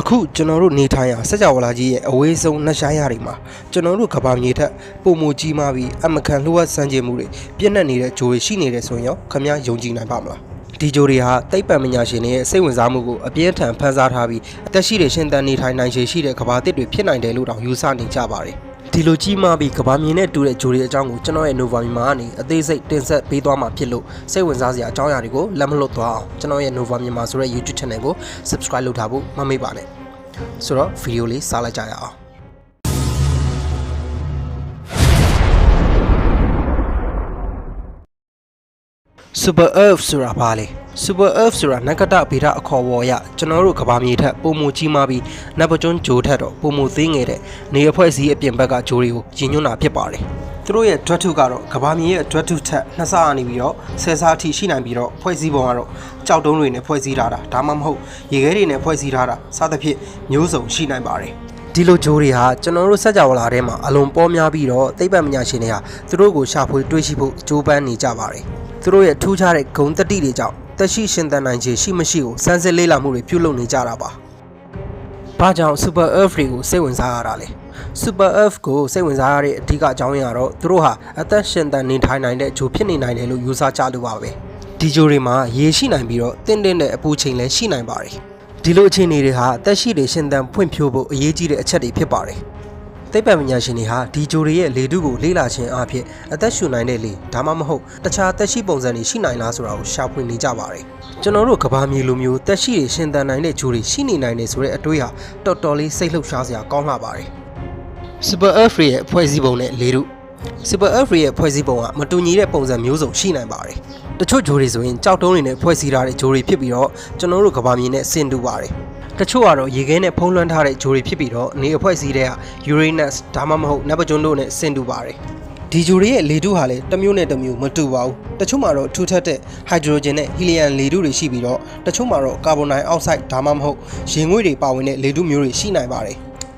အခုကျွန်တော်တို့နေထိုင်ရာစကြဝဠာကြီးရဲ့အဝေးဆုံးနှက်ရှိုင်းရတွေမှာကျွန်တော်တို့ကဘာမြေထက်ပုံမူကြီးမားပြီးအမကန်လှုပ်ဝက်စမ်းကြမှုတွေပြည့်နှက်နေတဲ့ဂျိုတွေရှိနေတယ်ဆိုရင်ရောခမယုံကြည်နိုင်ပါမလားဒီဂျိုတွေဟာတိတ်ပံပညာရှင်တွေရဲ့စိတ်ဝင်စားမှုကိုအပြင်းထန်ဖန်ဆားထားပြီးအသက်ရှိတဲ့ရှင်သန်နေထိုင်နိုင်ခြေရှိတဲ့ကဘာတစ်တွေဖြစ်နိုင်တယ်လို့တောင်ယူဆနေကြပါတယ် ဒီလိုကြီးမားပြီးကဘာမြေနဲ့တူတဲ့ဂျိုတွေအကြောင်းကိုကျွန်တော်ရဲ့ Nova မြန်မာကနေအသေးစိတ်တင်ဆက်ပေးသွားမှာဖြစ်လို့စိတ်ဝင်စားစရာအကြောင်းအရာတွေကိုလက်မလွတ်သွားအောင်ကျွန်တော်ရဲ့ Nova မြန်မာဆိုတဲ့ YouTube channel ကို subscribe လုပ်ထားဖို့မမေ့ပါနဲ့ဆိုတော့ဗီဒီယိုလေးစားလိုက်ကြရအောင် Super Earth ဆိုတာဘာလဲ Super Earth ဆိုတာနဂတဗေဒအခေါ်အဝေါ်အရကျွန်တော်တို့ကဘာမြေထက်ပုံမကြီးမားပြီးနတ်ပကျွန်းဂျိုထက်တော့ပုံမသေးငယ်တဲ့နေရဖွဲ့စည်းအပြင်ဘက်ကဂျိုတွေကိုရည်ညွှန်းတာဖြစ်ပါတယ်သူတို့ရဲ့ drug ထုကတော့ကဘာမြေရဲ့ drug ထုထက်နှစ်ဆအနေပြီးတော့ဆယ်ဆအထိရှိနိုင်ပြီးတော့ဖွဲ့စည်းပုံကတော့ကြောက်တုံးတွေနဲ့ဖွဲ့စည်းထားတာဒါမှမဟုတ်ရေခဲတွေနဲ့ဖွဲ့စည်းထားတာစသဖြင့်မျိုးစုံရှိနိုင်ပါတယ်ဒီလိုဂျိုးတွေဟာကျွန်တော်တို့စက်ကြဝဠာထဲမှာအလုံးပေါများပြီးတော့သိပ္ပံပညာရှင်တွေဟာသူတို့ကိုရှာဖွေတွေးရှိဖို့ကြိုးပမ်းနေကြပါတယ် သူတို့ရဲ့ထူးခြားတဲ့ဂုဏ်တတိတွေကြောင့်တက်ရှိရှင်သန်နိုင်ခြေရှိမရှိကိုစမ်းစစ်လေ့လာမှုတွေပြုလုပ်နေကြတာပါ။ဘာကြောင့် Super Earth တွေကိုစိတ်ဝင်စားရတာလဲ။ Super Earth ကိုစိတ်ဝင်စားရတဲ့အဓိကအကြောင်းရင်းကတော့သူတို့ဟာအသက်ရှင်သန်နေထိုင်နိုင်တဲ့ဂျိုဖြစ်နေနိုင်တယ်လို့ယူဆကြလို့ပါပဲ။ဒီဂျိုတွေမှာရေရှိနိုင်ပြီးတော့တင်းတင်းတဲ့အပူချိန်လည်းရှိနိုင်ပါတယ်။ဒီလိုအခြေအနေတွေဟာအသက်ရှိတွေရှင်သန်ဖွံ့ဖြိုးဖို့အရေးကြီးတဲ့အချက်တွေဖြစ်ပါတယ်။ သိပ္ပံပညာရှင်တွေဟာဒီဂျိုတွေရဲ့လေထုကိုလေ့လာခြင်းအပြင်အသက်ရှူနိုင်တဲ့လေဒါမှမဟုတ်တခြားသက်ရှိပုံစံတွေရှိနိုင်လားဆိုတာကိုရှာဖွေနေကြပါတယ်ကျွန်တော်တို့ကဘာမြေလိုမျိုးသက်ရှိတွေရှင်သန်နိုင်တဲ့ဂျိုတွေရှိနေနိုင်တယ်ဆိုတဲ့အတွေးဟာတော်တော်လေးစိတ်လှုပ်ရှားစရာကောင်းလှပါတယ် Super Earth ရဲ့ဖွဲ့စည်းပုံနဲ့လေထု Super Earth ရဲ့ဖွဲ့စည်းပုံကမတူညီတဲ့ပုံစံမျိုးစုံရှိနိုင်ပါတယ်တချို့ဂျိုတွေဆိုရင်ကြောက်တုံးတွေနဲ့ဖွဲ့စည်းထားတဲ့ဂျိုတွေဖြစ်ပြီးတော့ကျွန်တော်တို့ကဘာမြေနဲ့ဆင်တူပါတယ် တချို့ကတော့ရေခဲနဲ့ဖုံးလွှမ်းထားတဲ့ဂျိုတွေဖြစ်ပြီးတော့နေအဖွဲ့အစည်းတွေက Uranus ဒါမှမဟုတ်နက်ပကျွန်းတို့နဲ့ဆင်တူပါတယ်ဒီဂျိုတွေရဲ့လေထုဟာလည်းတစ်မျိုးနဲ့တစ်မျိုးမတူပါဘူးတချို့မှာတော့ထူထပ်တဲ့ hydrogen နဲ့ helium လေထုတွေရှိပြီးတော့တချို့မှာတော့ carbon dioxide ဒါမှမဟုတ်ရေငွေ့တွေပါဝင်တဲ့လေထုမျိုးတွေရှိနိုင်ပါတယ်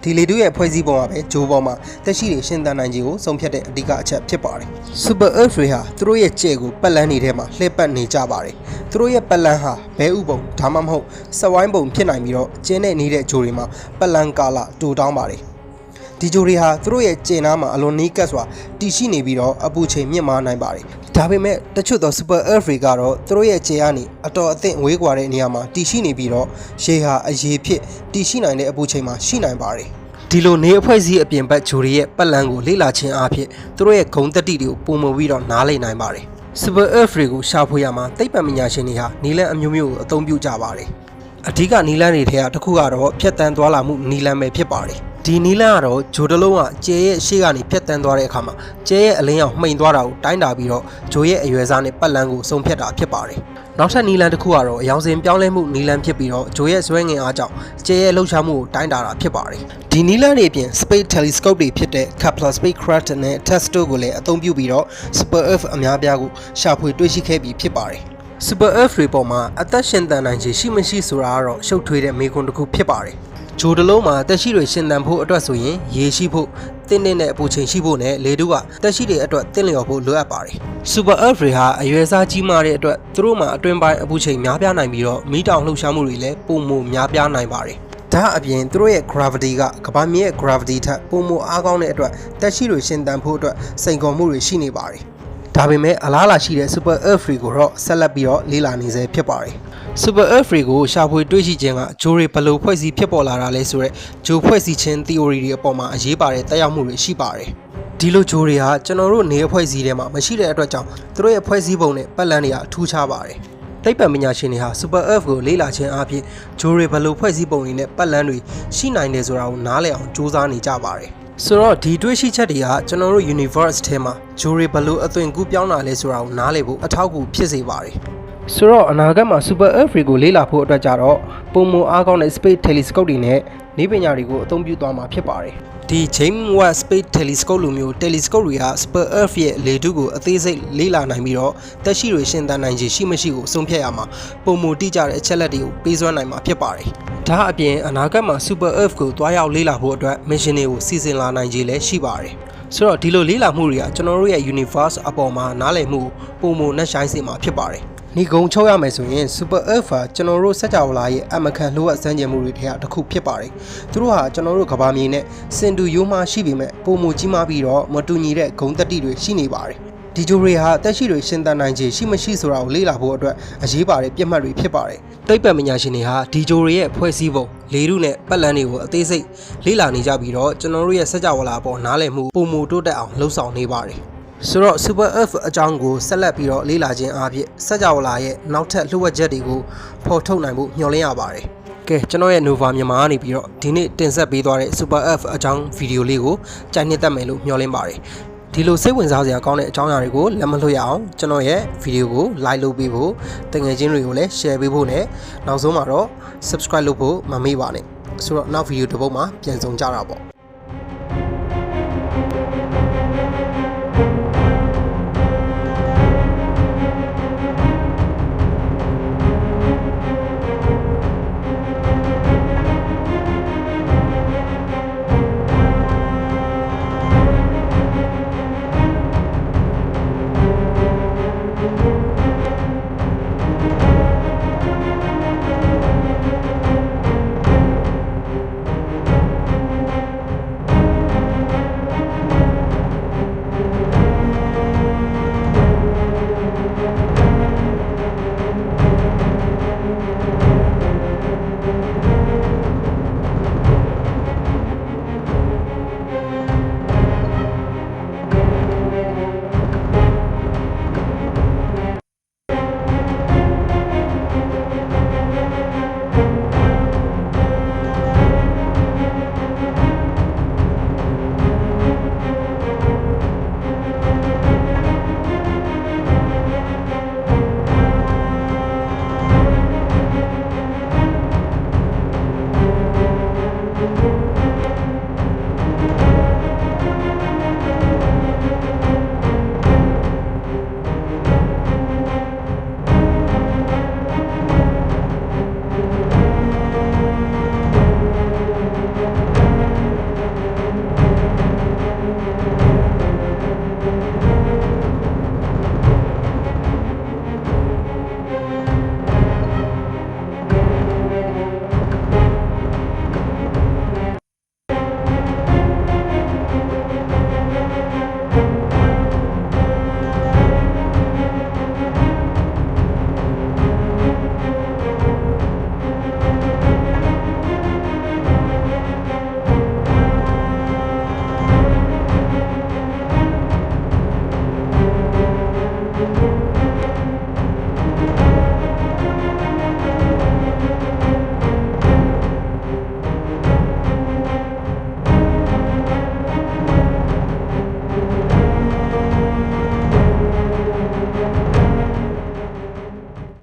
ဒီလေထုရဲ့ဖွဲ့စည်းပုံကပဲဂျိုပေါ်မှာတက်ရှိတွေရှင်းသန်နိုင်ခြင်းကိုဆုံးဖြတ်တဲ့အဓိကအချက်ဖြစ်ပါတယ်။ Super Earth တွေဟာသူတို့ရဲ့ကြဲကိုပတ်လန်းနေထဲမှာလှည့်ပတ်နေကြပါတယ်။သူတို့ရဲ့ပတ်လန်းဟာဘဲဥပုံဒါမှမဟုတ်စဝိုင်းပုံဖြစ်နိုင်ပြီးတော့ကျင်းတဲ့နေတဲ့ဂျိုတွေမှာပတ်လန်းကာလတူတောင်းပါတယ်။ဒီဂျိုတွေဟာသူတို့ရဲ့ကျင်နာမှာအလွန်နီးကပ်စွာတည်ရှိနေပြီးတော့အပူချိန်မြင့်မားနိုင်ပါတယ်။ ဒါပေမဲ့တချို့သော Super Earth တွေကတော့သူတို့ရဲ့ကျင်ကနေအတော်အသင့်ဝေးကွာတဲ့နေရာမှာတည်ရှိနေပြီးတော့ရေဟာအရေဖြစ်တည်ရှိနိုင်တဲ့အပူချိန်မှာရှိနိုင်ပါတယ်။ဒီလိုနေအဖွဲ့အစည်းအပြင်ဘက်ဂျိုတွေရဲ့ပတ်လန်းကိုလေ့လာခြင်းအပြင်သူတို့ရဲ့ဂုံတက်တိတွေကိုပုံမပြီးတော့နားလည်နိုင်ပါတယ်။ Super Earth တွေကိုရှာဖွေရမှာသိပ္ပံပညာရှင်တွေဟာနီလန်အမျိုးမျိုးကိုအသုံးပြုကြပါတယ်။အဓိကနီလန်တွေထဲကတစ်ခုကတော့ဖြတ်တန်းသွားလာမှုနီလန်ပဲဖြစ်ပါတယ်။ ဒီနီလန်ကတော့ဂျိုတလုံးကကျဲရဲ့ရှေ့ကနေဖြတ်တန်းသွားတဲ့အခါမှာကျဲရဲ့အလင်းရောင်မှိန်သွားတာကိုတိုင်းတာပြီးတော့ဂျိုရဲ့အရွယ်စားနဲ့ပတ်လန်းကိုစုံဖြတ်တာဖြစ်ပါတယ်။နောက်ထပ်နီလန်တစ်ခုကတော့အယောင်စင်ပြောင်းလဲမှုနီလန်ဖြစ်ပြီးတော့ဂျိုရဲ့ဆွဲငင်အားကြောင့်ကျဲရဲ့လှုပ်ရှားမှုကိုတိုင်းတာတာဖြစ်ပါတယ်။ဒီနီလန်တွေအပြင် Space Telescope တွေဖြစ်တဲ့ Kepler Spacecraft နဲ့ TESS ကိုလည်းအသုံးပြုပြီးတော့ Super Earth အများပြားကိုရှာဖွေတွေ့ရှိခဲ့ပြီးဖြစ်ပါတယ်။ Super Earth တွေပေါ်မှာအသက်ရှင်သန်နိုင်ခြေရှိမရှိဆိုတာကတော့ရှုပ်ထွေးတဲ့မေးခွန်းတစ်ခုဖြစ်ပါတယ်။ ဂျိုတလုံးမှာတက်ရှိတွေရှင်သန်ဖို့အတွက်ဆိုရင်ရေရှိဖို့တင်းတင်းတဲ့အပူချိန်ရှိဖို့နဲ့လေတုကတက်ရှိတွေအတွက်တင်းလျော်ဖို့လိုအပ်ပါတယ်။ Super Earth တွေဟာအရွယ်စားကြီးမားတဲ့အတွက်သူတို့မှာအတွင်းပိုင်းအပူချိန်များပြားနိုင်ပြီးတော့မီးတောင်လှုပ်ရှားမှုတွေလည်းပုံမများပြားနိုင်ပါတယ်။ဒါအပြင်သူတို့ရဲ့ gravity ကကမ္ဘာမြေရဲ့ gravity ထက်ပုံမအားကောင်းတဲ့အတွက်တက်ရှိတွေရှင်သန်ဖို့အတွက်စိန်ခေါ်မှုတွေရှိနေပါတယ်။ဒါပေမဲ့အလားအလာရှိတဲ့ Super Earth တွေကိုတော့ဆက်လက်ပြီးတော့လေ့လာနေဆဲဖြစ်ပါတယ်။ Super Earth တွေကိုရှာဖွေတွေ့ရှိခြင်းကဂျိုတွေဘယ်လိုဖွဲ့စည်းဖြစ်ပေါ်လာတာလဲဆိုတော့ဂျိုဖွဲ့စည်းခြင်း theory တွေအပေါ်မှာအရေးပါတဲ့တက်ရောက်မှုတွေရှိပါတယ်။ဒီလိုဂျိုတွေဟာကျွန်တော်တို့နေအဖွဲ့စည်းထဲမှာမရှိတဲ့အတွက်ကြောင့်သူတို့ရဲ့ဖွဲ့စည်းပုံနဲ့ပတ်လန်းတွေကထူးခြားပါတယ်။သိပ္ပံပညာရှင်တွေဟာ Super Earth ကိုလေ့လာခြင်းအပြင်ဂျိုတွေဘယ်လိုဖွဲ့စည်းပုံတွေနဲ့ပတ်လန်းတွေရှိနိုင်တယ်ဆိုတာကိုနားလည်အောင်စူးစမ်းနေကြပါတယ်။ဆိုတော့ဒီတွေးရှိချက်တွေကကျွန်တော်တို့ universe ထဲမှာဂျိုတွေဘယ်လိုအသွင်ကူးပြောင်းတာလဲဆိုတာကိုနားလည်ဖို့အထောက်အကူဖြစ်စေပါတယ်။ ဆိုတော့အနာဂတ်မှာ Super Earth တွေကိုလေ့လာဖို့အတွက်ကြတော့ပုံမအားကောင်းတဲ့ Space Telescope တွေနဲ့နေပညာတွေကိုအသုံးပြုသွားမှာဖြစ်ပါတယ်။ဒီ James Webb Space Telescope လိုမျိုး telescope တွေက Super Earth ရဲ့လေထုကိုအသေးစိတ်လေ့လာနိုင်ပြီးတော့တက်ရှိတွေရှင်သန်နိုင်ခြေရှိမရှိကိုဆုံးဖြတ်ရမှာပုံမတိကျတဲ့အချက်လက်တွေကိုပေးစွမ်းနိုင်မှာဖြစ်ပါတယ်။ဒါအပြင်အနာဂတ်မှာ Super Earth ကိုတွားရောက်လေ့လာဖို့အတွက် mission တွေကိုစီစဉ်လာနိုင်ခြေလည်းရှိပါတယ်။ဆိုတော့ဒီလိုလေးလာမှုတွေကကျွန်တော်တို့ရဲ့ universe အပေါ်မှာနားလည်မှုပုံမနှက်ဆိုင်စေမှာဖြစ်ပါတယ် ညီကုံချုပ်ရမယ်ဆိုရင် Super Earth ဟာကျွန်တော်တို့စัจ java လာရဲ့အမခံလိုအပ်စမ်းကြယ်မှုတွေထဲကတစ်ခုဖြစ်ပါတယ်။သူတို့ဟာကျွန်တော်တို့ကဘာမြေနဲ့စင်တူယိုးမှရှိပေမဲ့ပုံမူကြီးမားပြီးတော့မတူညီတဲ့ဂုံတက်တိတွေရှိနေပါတယ်။ဒီဂျိုတွေဟာတက်ရှိတွေရှင်သန်နိုင်ခြေရှိမရှိဆိုတာကိုလေ့လာဖို့အတွက်အရေးပါတဲ့ပြတ်မှတ်တွေဖြစ်ပါတယ်။တိတ်ပတ်ပညာရှင်တွေဟာဒီဂျိုတွေရဲ့ဖွဲ့စည်းပုံလေထုနဲ့ပတ်လန်းတွေကိုအသေးစိတ်လေ့လာနေကြပြီးတော့ကျွန်တော်တို့ရဲ့စัจ java လာအပေါ်နားလည်မှုပုံမူတိုးတက်အောင်လှုံ့ဆော်နေပါတယ်။ ဆိုတော့ Super Earth အကြောင်းကိုဆက်လက်ပြီးတော့လေ့လာခြင်းအပြင်စัจ java လာရဲ့နောက်ထပ်လှုပ်ဝက်ချက်တွေကိုဖော်ထုတ်နိုင်ဖို့မျှော်လင့်ရပါတယ်။ကဲကျွန်တော်ရဲ့ Nova မြန်မာကနေပြီးတော့ဒီနေ့တင်ဆက်ပေးသွားတဲ့ Super Earth အကြောင်းဗီဒီယိုလေးကိုကြိုက်နှစ်သက်မယ်လို့မျှော်လင့်ပါတယ်။ဒီလိုစိတ်ဝင်စားစရာကောင်းတဲ့အကြောင်းအရာတွေကိုလက်မလွှတ်ရအောင်ကျွန်တော်ရဲ့ဗီဒီယိုကို like လုပ်ပေးဖို့တငယ်ချင်းတွေကိုလည်း share ပေးဖို့နဲ့နောက်ဆုံးမှာတော့ subscribe လုပ်ဖို့မမေ့ပါနဲ့။ဆိုတော့နောက်ဗီဒီယိုတစ်ပုဒ်မှာပြန်ဆောင်ကြတာပေါ့။